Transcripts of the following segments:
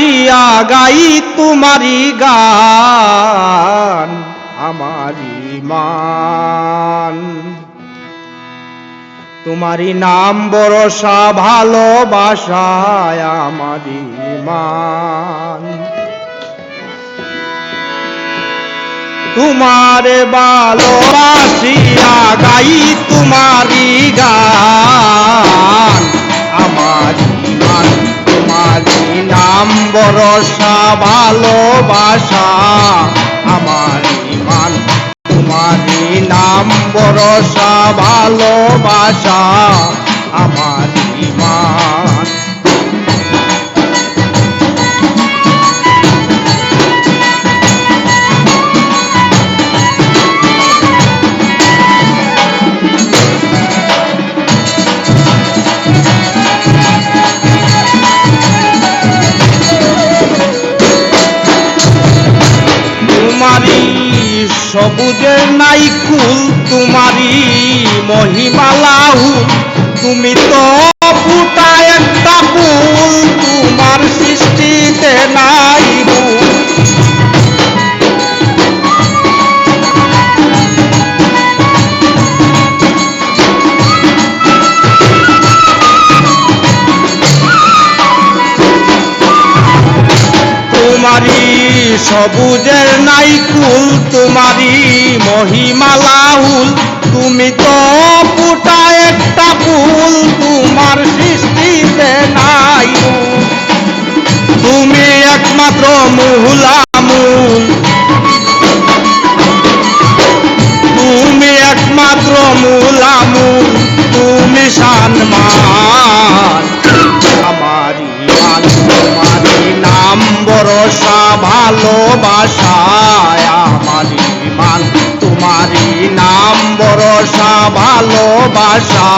ইয়া গাই তোমারি গান, আমারি মান। তোমারি নাম বরসা ভালোবাসায় আমারি মান। তোমারে ভালোবাসিয়া গাই তোমারি গান। নাম বরসা ভালোবাসা। আমার ইমান তোমারই নাম ভালোবাসা। আমার তোমারি সবুজের নাই কুল তোমারি মহিমালাহুল তুমি তো সবুজের নাই কুল তোমারি মহিমালাহুল। তুমি তো ফুটা একটা ফুল, তোমার সৃষ্টিতে নাই তুমি একমাত্র মহুলামুল। তুমি একমাত্র মূলামুল তুমি সম্মান ভালোবাসায় আমারি মান তোমারই নাম বরসা ভালোবাসা।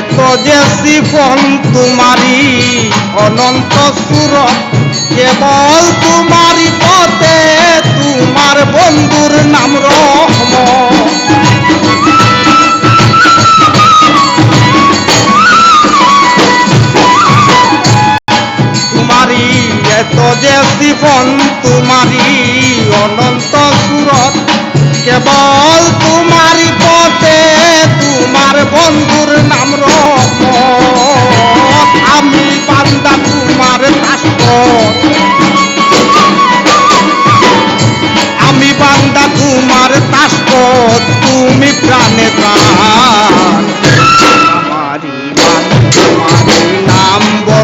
এত যে সিফন তোমারি অনন্ত সুর, কেবল তোমারি পথে তোমার বন্ধুর নাম রহম। তোমারি এত যে সিফন তোমারি অনন্ত সুরত কেবল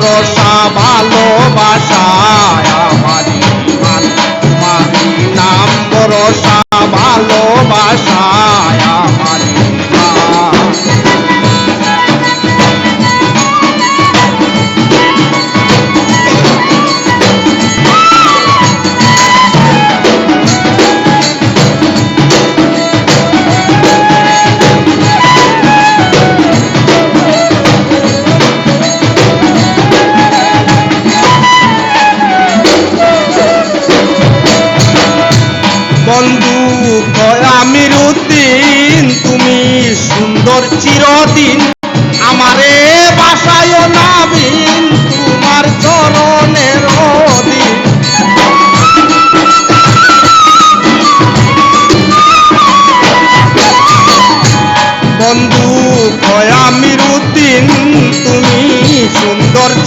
নাম বরসা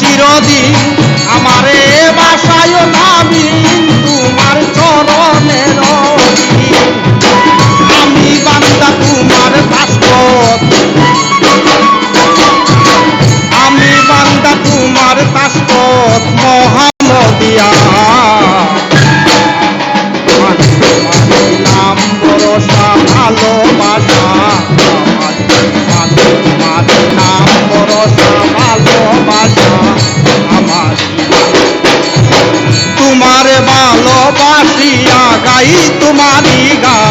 চিরদিন আমারে বাসায় নাবিন ভালোবাসিয়া গাই তোমারি গান